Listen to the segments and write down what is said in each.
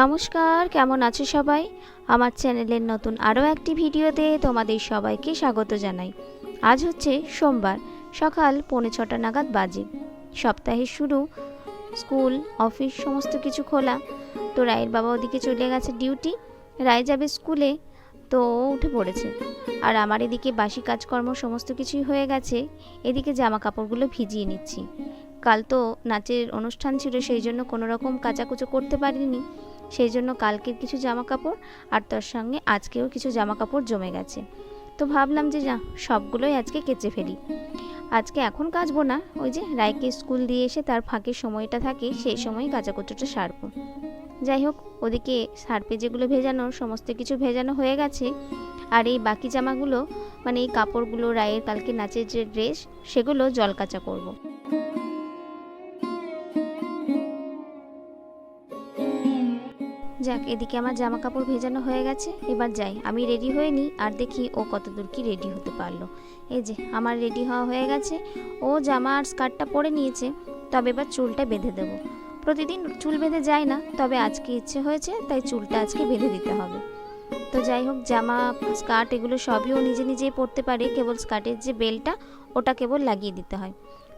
নমস্কার, কেমন আছো সবাই? আমার চ্যানেলের নতুন আরও একটি ভিডিওতে তোমাদের সবাইকে স্বাগত জানাই। আজ হচ্ছে সোমবার, সকাল পৌনে ছটা নাগাদ বাজে। সপ্তাহের শুরু, স্কুল, অফিস সমস্ত কিছু খোলা। তো রায়ের বাবা ওদিকে চলে গেছে ডিউটি, রায় যাবে স্কুলে, তো উঠে পড়েছে। আর আমার এদিকে বাসি কাজকর্ম সমস্ত কিছুই হয়ে গেছে, এদিকে জামা কাপড়গুলো ভিজিয়ে নিচ্ছি। কাল তো নাচের অনুষ্ঠান ছিল, সেই জন্য কোনো রকম কাচাকুচো করতে পারিনি। সেই জন্য কালকের কিছু জামা কাপড় আর তার সঙ্গে আজকেও কিছু জামা কাপড় জমে গেছে। তো ভাবলাম যে যা, সবগুলোই আজকে কেচে ফেলি। আজকে এখন কাচবো না, ওই যে রায়কে স্কুল দিয়ে এসে তার ফাঁকে সময়টা থাকে, সেই সময় কাচাকুচোটা সারবো। যাই হোক, ওদিকে সার্পে যেগুলো ভেজানোর সমস্ত কিছু ভেজানো হয়ে গেছে। আর এই বাকি জামাগুলো মানে এই কাপড়গুলো রায়ের কালকে নাচের যে ড্রেস, সেগুলো জল কাচা করব। যাক, এদিকে আমার জামা কাপড় ভেজানো হয়ে গেছে। এবার যাই, আমি রেডি হয়ে নিই আর দেখি ও কতদূর কি রেডি হতে পারল। এই যে, আমার রেডি হওয়া হয়ে গেছে। ও জামা আর স্কার্টটা পরে নিয়েছে, তবে এবার চুলটা বেঁধে দেবো। প্রতিদিন চুল বেঁধে যায় না, তবে আজকে ইচ্ছে হয়েছে, তাই চুলটা আজকে বেঁধে দিতে হবে। তো যাই হোক, জামা স্কার্ট এগুলো সবই ও নিজে নিজেই পরতে পারে, কেবল স্কার্টের যে বেলটা, ওটা কেবল লাগিয়ে দিতে হয়।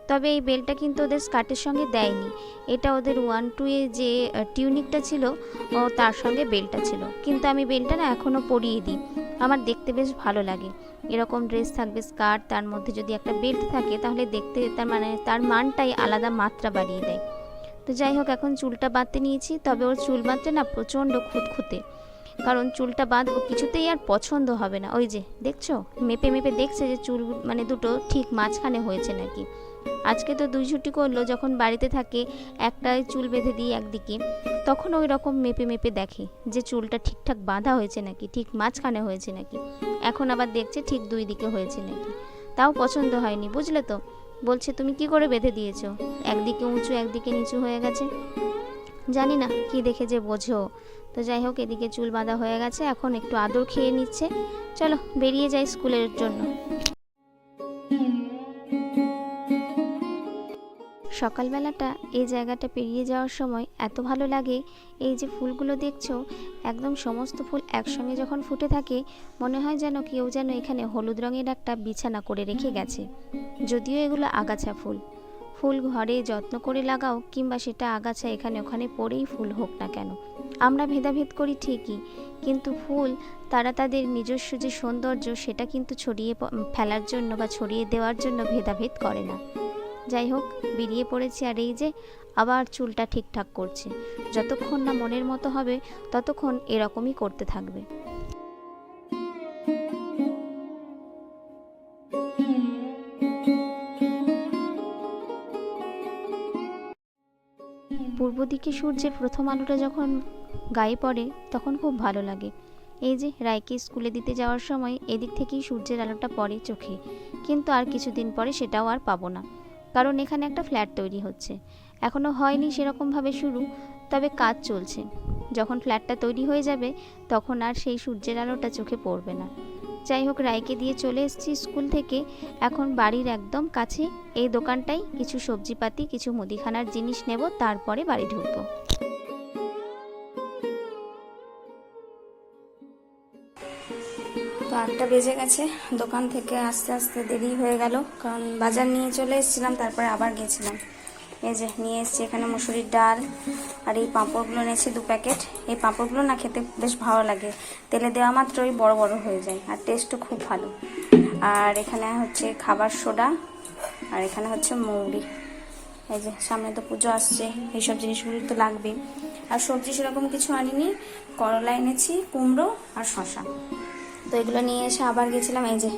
তবে এই বেলটা কিন্তু ওদের স্কার্টের সঙ্গে দেয়নি। এটা ওদের ওয়ান টু এ যে টিউনিকটা ছিল তার সঙ্গে বেলটা ছিল। কিন্তু আমি বেলটা না এখনও পরিয়ে দিই। আমার দেখতে বেশ ভালো লাগে। এরকম ড্রেস থাকবে, স্কার্ট, তার মধ্যে যদি একটা বেল্ট থাকে, তাহলে দেখতে তার মানে তার মানটাই আলাদা মাত্রা বাড়িয়ে দেয়। তো যাই হোক, এখন চুলটা বাঁধতে নিয়েছি, তবে ওর চুল বাঁধতে না প্রচণ্ড খুঁতখুঁতে। কারণ চুলটা বাঁধবো কিছুতেই আর পছন্দ হবে না। ওই যে, দেখছ? মেপে মেপে দেখছে যে চুল মানে দুটো ঠিক মাঝখানে হয়েছে নাকি। আজকে তো দুই ছুটি করল, যখন বাড়িতে থাকে, একটাই চুল বেঁধে দিই একদিকে, তখন ওই রকম মেপে মেপে দেখে যে চুলটা ঠিকঠাক বাঁধা হয়েছে নাকি, ঠিক মাঝখানে হয়েছে নাকি। এখন আবার দেখছে ঠিক দুই দিকে হয়েছে নাকি। তাও পছন্দ হয়নি, বুঝলে তো? বলছে, তুমি কি করে বেঁধে দিয়েছ? একদিকে উঁচু, একদিকে নিচু হয়ে গেছে? জানি না, কি দেখে যে বোঝো। তো যাই হোক, এদিকে চুল বাঁধা হয়ে গেছে। এখন একটু আদর খেয়ে নিচ্ছে। চলো, বেরিয়ে যাই স্কুলের জন্য। সকালবেলাটা এই জায়গাটা পেরিয়ে যাওয়ার সময় এত ভালো লাগে। এই যে ফুলগুলো দেখছ, একদম সমস্ত ফুল একসঙ্গে যখন ফুটে থাকে, মনে হয় যেন কেউ যেন এখানে হলুদ রঙের একটা বিছানা করে রেখে গেছে। যদিও এগুলো আগাছা ফুল। ফুল ঘরে যত্ন করে লাগাও কিংবা সেটা আগাছা এখানে ওখানে পড়েই ফুল হোক না কেন। আমরা ভেদাভেদ করি ঠিকই, কিন্তু ফুল তারা তাদের নিজস্ব যে সৌন্দর্য সেটা কিন্তু ছড়িয়ে ফেলার জন্য বা ছড়িয়ে দেওয়ার জন্য ভেদাভেদ করে না। যাই হোক, বেরিয়ে পড়েছি আর এই যে আবার চুলটা ঠিকঠাক করছে। যতক্ষণ না মনের মতো হবে, ততক্ষণ এরকমই করতে থাকবে। পূর্ব দিকে সূর্যের প্রথম আলোটা যখন গায়ে পড়ে, তখন খুব ভালো লাগে। এই যে, রায়কে স্কুলে দিতে যাওয়ার সময় এদিক থেকেই সূর্যের আলোটা পড়ে চোখে। কিন্তু আর কিছুদিন পরে সেটাও আর পাবো না। কারণ এখানে একটা ফ্ল্যাট তৈরি হচ্ছে। এখনও হয়নি সেরকমভাবে শুরু, তবে কাজ চলছে। যখন ফ্ল্যাটটা তৈরি হয়ে যাবে, তখন আর সেই সূর্যের আলোটা চোখে পড়বে না। যাই হোক, রায়কে দিয়ে চলে এসেছি স্কুল থেকে। এখন বাড়ির একদম কাছে। এই দোকানটাই কিছু সবজিপাতি, কিছু মুদিখানার জিনিস নেব, তারপরে বাড়ি ঢুকবো। তো আটটা বেজে গেছে। দোকান থেকে আস্তে আস্তে দেরি হয়ে গেল। কারণ বাজার নিয়ে চলে এসেছিলাম, তারপরে আবার গেছিলাম। এই যে, নিয়ে এসেছি এখানে মুসুরির ডাল আর এই পাঁপড়গুলো নিয়েছি দু প্যাকেট। এই পাঁপড়গুলো না খেতে বেশ ভালো লাগে। তেলে দেওয়া মাত্রই বড় বড় হয়ে যায় আর টেস্টও খুব ভালো। আর এখানে হচ্ছে খাবার সোডা আর এখানে হচ্ছে মৌরি। এই যে, সামনে তো পুজো আসছে, এইসব জিনিসগুলি তো লাগবেই। আর সবজি সেরকম কিছু আনিনি। করলা এনেছি, কুমড়ো আর শশা তো এগুলো নিয়ে এসে আবার গেছিলাম, এই যে,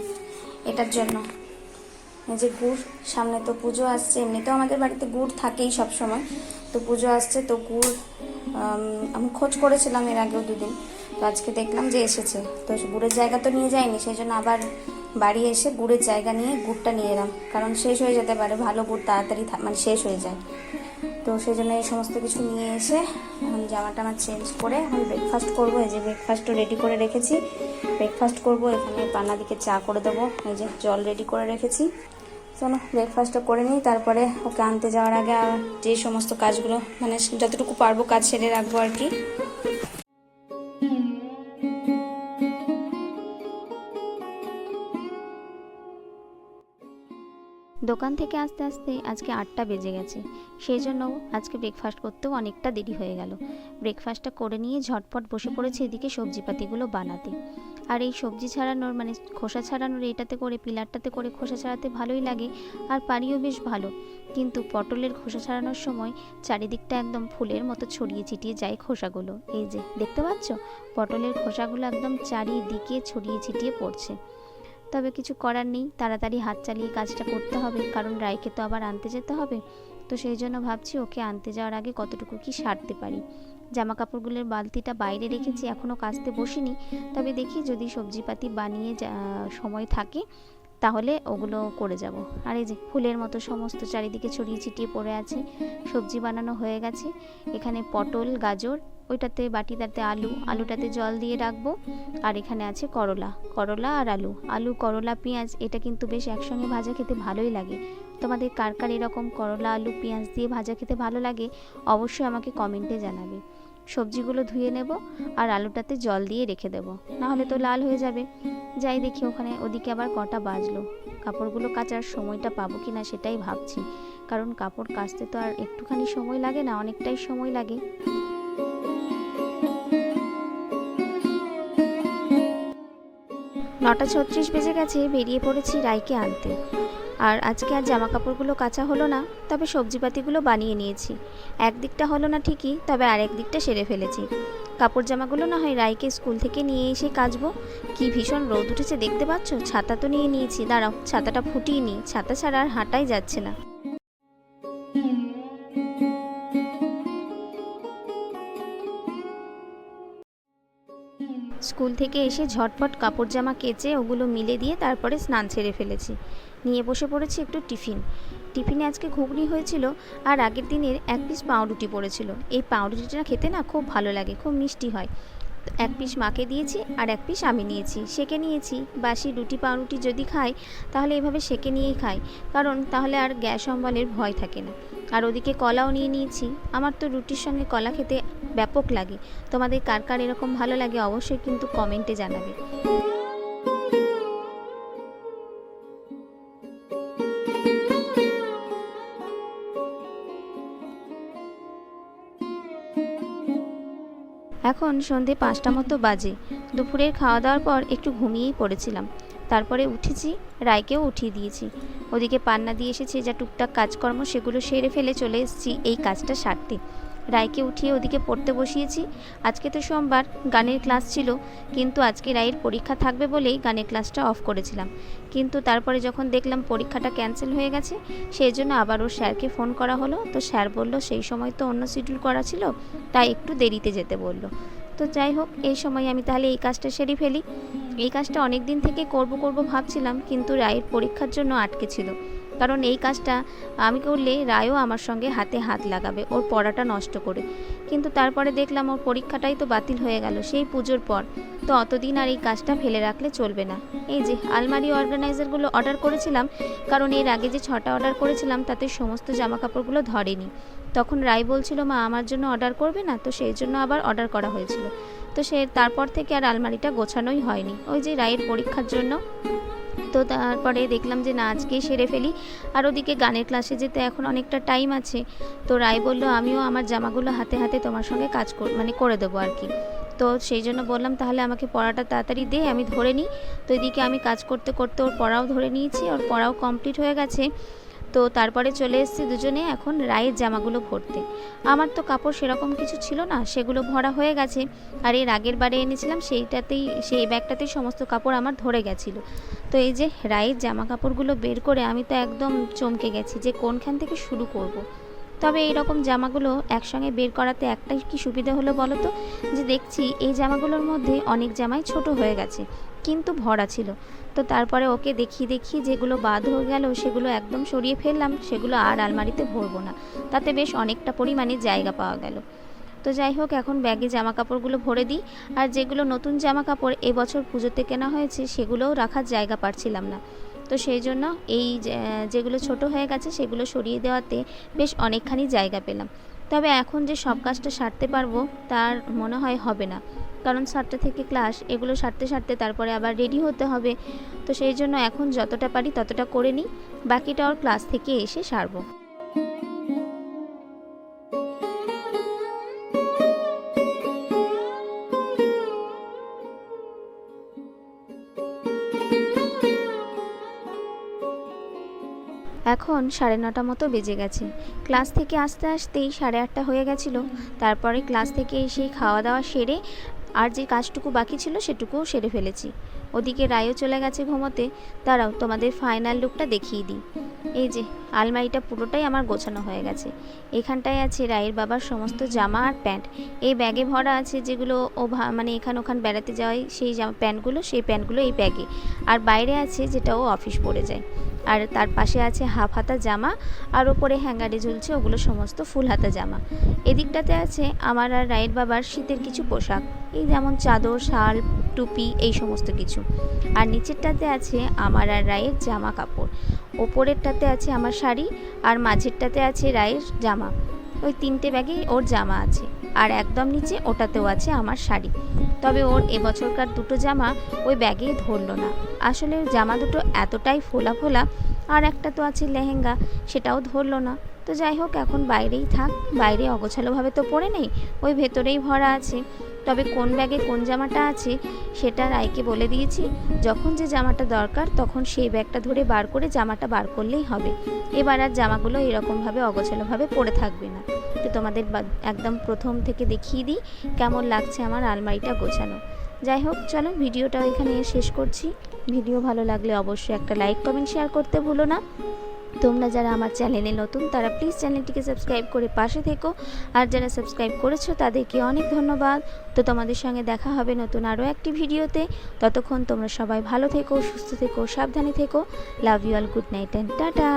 এটার জন্য। যে গুড়, সামনে তো পুজো আসছে, এমনিতেও আমাদের বাড়িতে গুড় থাকেই সব সময় তো পুজো আসছে, তো গুড়, আমি খোঁজ করেছিলাম এর আগেও দুদিন। তো আজকে দেখলাম যে এসেছে। তো গুড়ের জায়গা তো নিয়ে যায়নি সেই জন্য আবার বাড়ি এসে গুড়ের জায়গা নিয়ে গুড়টা নিয়ে এলাম। কারণ শেষ হয়ে যেতে পারে, ভালো গুড় তাড়াতাড়ি মানে শেষ হয়ে যায়। তো সেই জন্য এই সমস্ত কিছু নিয়ে এসে এখন জামাটা আমার চেঞ্জ করে এখন ব্রেকফাস্ট করব। এই যে ব্রেকফাস্টও রেডি করে রেখেছি। ব্রেকফাস্ট করব, এখানে পানাদিকে চা করে দেবো। এই যে জল রেডি করে রেখেছি। চলো ব্রেকফাস্টটা করে নিই, তারপরে ওকে আনতে যাওয়ার আগে আর যে সমস্ত কাজগুলো মানে যতটুকু পারব কাজ সেরে রাখব আর কি। দোকান থেকে আসতে আসতে আজকে আটটা বেজে গেছে। সেই জন্য আজকে ব্রেকফাস্ট করতেও অনেকটা দেরি হয়ে গেল। ব্রেকফাস্টটা করে নিয়ে ঝটপট বসে পড়েছে এদিকে সবজিপাতিগুলো বানাতে। আর এই সবজি ছাড়ানোর মানে খোসা ছাড়ানোর, এটাতে করে, পিলারটাতে করে খোসা ছাড়াতে ভালোই লাগে আর পারিও বেশ ভালো। কিন্তু পটলের খোসা ছাড়ানোর সময় চারিদিকটা একদম ফুলের মতো ছড়িয়ে ছিটিয়ে যায় খোসাগুলো। এই যে, দেখতে পাচ্ছ? পটলের খোসাগুলো একদম চারিদিকে ছড়িয়ে ছিটিয়ে পড়ছে। তবে কিছু করার নেই, তাড়াতাড়ি হাত চালিয়ে কাজটা করতে হবে, কারণ রায়কে তো আবার আনতে যেতে হবে। তো সেই জন্য ভাবছি ওকে আনতে যাওয়ার আগে কতটুকু কি সারতে পারি। জামা কাপড়গুলোর বালতিটা বাইরে রেখেছি এখনও কাচতে বসিনি। তবে দেখি যদি সবজিপাতি বানিয়ে যা- সময় থাকে তাহলে ওগুলো করে যাব। আর এই যে ফুলের মতো সমস্ত চারিদিকে ছড়িয়ে ছিটিয়ে পড়ে আছে সবজি বানানো হয়ে গেছে। এখানে পটল গাজর ওইটাতে বাটিটাতে আলু আলুটাতে জল দিয়ে রাখব। আর এখানে আছে করলা করলা আর আলু। আলু করলা পেঁয়াজ এটা কিন্তু বেশ একসঙ্গে ভাজা খেতে ভালোই লাগে। তোমাদের কার কার এরকম করলা আলু পেঁয়াজ দিয়ে ভাজা খেতে ভালো লাগে অবশ্যই আমাকে কমেন্টে জানাবে। সবজিগুলো ধুয়ে নেব আর আলুটাতে জল দিয়ে রেখে দেবো। নাহলে তো লাল হয়ে যাবে। যাই দেখি ওখানে ওদিকে আবার কটা বাজলো। কাপড়গুলো কাচার সময়টা পাবো কি না সেটাই ভাবছি। কারণ কাপড় কাচতে তো আর একটুখানি সময় লাগে না, অনেকটাই সময় লাগে। নটা ছত্রিশ বেজে গেছে, বেরিয়ে পড়েছি রায়কে আনতে। আর আজকে আর জামা কাপড়গুলো কাঁচা হলো না, তবে সবজিপাতিগুলো বানিয়ে নিয়েছি। একদিকটা হলো না ঠিকই, তবে আরেক দিকটা সেরে ফেলেছি। কাপড় জামাগুলো না হয় রায়কে স্কুল থেকে নিয়ে এসে কাচবো। কি ভীষণ রোদ উঠেছে দেখতে পাচ্ছ? ছাতা তো নিয়ে নিয়েছি, দাঁড়াও, ছাতাটা ফুটিয়ে নিই, ছাতা ছাড়া আর হাঁটাই যাচ্ছে না। স্কুল থেকে এসে ঝটপট কাপড় জামা কেচে ওগুলো মিলে দিয়ে তারপরে স্নান ছেড়ে ফেলেছি। নিয়ে বসে পড়েছি একটু টিফিন। টিফিনে আজকে ঘুগনি হয়েছিল আর আগের দিনের এক পিস পাউরুটি পড়েছিল। এই পাউরুটিটা খেতে না খুব ভালো লাগে, খুব মিষ্টি হয়। এক পিস মাকে দিয়েছি আর এক পিস আমি নিয়েছি। সেকে নিয়েছি, বাসি রুটি পাউরুটি যদি খাই, তাহলে এভাবে সেকে নিয়েই খাই। কারণ তাহলে আর গ্যাস অম্বলের ভয় থাকে না। আর ওদিকে কলাও নিয়ে নিয়েছি। আমার তো রুটির সঙ্গে কলা খেতে ব্যাপক লাগে। তোমাদের কার কার এরকম ভালো লাগে অবশ্যই কিন্তু কমেন্টে জানাবে। এখন সন্ধে পাঁচটা মতো বাজে। দুপুরের খাওয়া দাওয়ার পর একটু ঘুমিয়েই পড়েছিলাম। তারপরে উঠেছি, রায়কেও উঠিয়ে দিয়েছি। ওদিকে পান্না দিয়ে এসেছে যা টুকটাক কাজকর্ম, সেগুলো সেরে ফেলে চলে এসেছি এই কাজটা সারতে। রায়কে উঠিয়ে ওদিকে পড়তে বসিয়েছি। আজকে তো সোমবার, গানের ক্লাস ছিল, কিন্তু আজকে রায়ের পরীক্ষা থাকবে বলেই গানের ক্লাসটা অফ করেছিলাম। কিন্তু তারপরে যখন দেখলাম পরীক্ষাটা ক্যান্সেল হয়ে গেছে সেই জন্য আবার ওর স্যারকে ফোন করা হলো। তো স্যার বলল, সেই সময় তো অন্য শিডিউল করা ছিল, তাই একটু দেরিতে যেতে বলল। তো যাই হোক, এই সময় আমি তাহলে এই কাজটা সেরে ফেলি। এই কাজটা অনেক দিন থেকে করব করব ভাবছিলাম, কিন্তু রায়ের পরীক্ষার জন্য আটকে ছিল। কারণ এই কাজটা আমি করলে রায়ও আমার সঙ্গে হাতে হাত লাগাবে, ওর পড়াটা নষ্ট করে। কিন্তু তারপরে দেখলাম ওর পরীক্ষাটাই তো বাতিল হয়ে গেল, সেই পুজোর পর। তো অতদিন আর এই কাজটা ফেলে রাখলে চলবে না। এই যে আলমারি অর্গানাইজারগুলো অর্ডার করেছিলাম, কারণ এর আগে যে ছটা অর্ডার করেছিলাম, তাতে সমস্ত জামা কাপড়গুলো ধরেনি। তখন রায় বলছিল, মা, আমার জন্য অর্ডার করবে না? তো সেই জন্য আবার অর্ডার করা হয়েছিল। তো সে তারপর থেকে আর আলমারিটা গোছানোই হয়নি। ওই যে রায়ের পরীক্ষার জন্য তো তারপরে দেখলাম যে না আজকেই সেরে ফেলি। আর ওদিকে গানের ক্লাসে যেতে এখন অনেকটা টাইম আছে। তো রায় বলল, আমিও আমার জামাগুলো হাতে হাতে তোমার সঙ্গে কাজ কর মানে করে দেবো আর কি। তো সেই জন্য বললাম, তাহলে আমাকে পড়াটা তাড়াতাড়ি দে, আমি ধরে নিই। তো এদিকে আমি কাজ করতে করতে ওর পড়াও ধরে নিয়েছি, ওর পড়াও কমপ্লিট হয়ে গেছে। তো তারপরে চলে এসেছি দুজনে এখন রায়ের জামাগুলো ভরতে আমার তো কাপড় সেরকম কিছু ছিল না, সেগুলো ভরা হয়ে গেছে। আর এর আগের বারে এনেছিলাম, সেইটাতেই, সেই ব্যাগটাতেই সমস্ত কাপড় আমার ধরে গেছিল। তো এই যে রায়ের জামা কাপড়গুলো বের করে আমি তো একদম চমকে গেছি যে কোনখান থেকে শুরু করব। তবে এই রকম জামাগুলো একসঙ্গে বের করাতে একটাই কি সুবিধা হলো বলো তো? যে দেখছি এই জামাগুলোর মধ্যে অনেক জামাই ছোট হয়ে গেছে, কিন্তু ভরা ছিল। তো তারপরে ওকে দেখিয়ে দেখিয়ে যেগুলো বাদ হয়ে গেল, সেগুলো একদম সরিয়ে ফেললাম, সেগুলো আর আলমারিতে ভরবো না। তাতে বেশ অনেকটা পরিমাণে জায়গা পাওয়া গেল। তো যাই হোক, এখন ব্যাগে জামা কাপড়গুলো ভরে দিই। আর যেগুলো নতুন জামা কাপড় এবছর পুজোতে কেনা হয়েছে, সেগুলোও রাখার জায়গা পাচ্ছিলাম না। তো সেই জন্য এই যেগুলো ছোট হয়ে গেছে সেগুলো সরিয়ে দেওয়াতে বেশ অনেকখানি জায়গা পেলাম। তবে এখন যে সব কাজটা সারতে পারব তার মনে হয় হবে না। কারণ সাতটা থেকে ক্লাস, এগুলো সারতে সারতে তারপরে আবার রেডি হতে হবে। তো সেই জন্য এখন যতটা পারি ততটা করে নিই, বাকিটা ওর ক্লাস থেকে এসে সারবো। এখন সাড়ে নটা মতো বেজে গেছে। ক্লাস থেকে আসতে আসতেই সাড়ে আটটা হয়ে গেছিল। তারপরে ক্লাস থেকে এসে খাওয়া দাওয়া সেরে আর যে কাজটুকু বাকি ছিল সেটুকুও সেরে ফেলেছি। ওদিকে রায়ও চলে গেছে ঘুমোতে। দাঁড়াও, তোমাদের ফাইনাল লুকটা দেখিয়ে দিই। এই যে, আলমারিটা পুরোটাই আমার গোছানো হয়ে গেছে। এখানটায় আছে রায়ের বাবার সমস্ত জামা আর প্যান্ট। এই ব্যাগে ভরা আছে যেগুলো ও মানে এখান ওখান বেড়াতে যাওয়ায় সেই জামা, প্যান্টগুলো, সেই প্যান্টগুলো এই ব্যাগে। আর বাইরে আছে যেটা ও অফিস পরে যায়। আর তার পাশে আছে হাফ হাতা জামা, আর ওপরে হ্যাঙ্গারে ঝুলছে ওগুলো সমস্ত ফুল হাতা জামা। এদিকটাতে আছে আমার আর রায়ের বাবার শীতের কিছু পোশাক, এই যেমন চাদর, শাল, টুপি, এই সমস্ত কিছু। আর নিচেরটাতে আছে আমার আর রায়ের জামা কাপড়, ওপরেরটাতে আছে আমার শাড়ি, আর মাঝেরটাতে আছে রায়ের জামা। ওই তিনটে ব্যাগেই ওর জামা আছে, আর একদম নিচে ওটাতেও আছে আমার শাড়ি। তবে ওর এবছরকার দুটো জামা ওই ব্যাগে ধরলো না। আসলে জামা দুটো এতটাই ফোলা ফোলা, আর একটা তো আছে লেহেঙ্গা, সেটাও ধরলো না। তো যাই হোক, এখন বাইরেই থাক, বাইরে অগোছালোভাবে তো পড়ে নেই, ওই ভেতরেই ভরা আছে। তবে কোন ব্যাগে কোন জামাটা আছে, সেটা রায়কে বলে দিয়েছি, যখন যে জামাটা দরকার তখন সেই ব্যাগটা ধরে বার করে জামাটা বার করলেই হবে। এবার আর জামাগুলো এরকমভাবে অগোছালোভাবে পড়ে থাকবে না। তো তোমাদের একদম প্রথম থেকে দেখিয়ে দিই কেমন লাগছে আমার আলমারিটা গোছানো। যাই হোক চলো ভিডিওটাও এখানে শেষ করছি। ভিডিও ভালো লাগলে অবশ্যই একটা লাইক, কমেন্ট, শেয়ার করতে ভুলো না। তোমরা যারা আমার চ্যানেলে নতুন, তারা প্লিজ চ্যানেলটিকে সাবস্ক্রাইব করে পাশে থেকো। আর যারা সাবস্ক্রাইব করেছ, তাদেরকে অনেক ধন্যবাদ। তো তোমাদের সঙ্গে দেখা হবে নতুন আরও একটি ভিডিওতে। ততক্ষণ তোমরা সবাই ভালো থেকো, সুস্থ থেকো, সাবধানে থেকো। Love you all good night and tata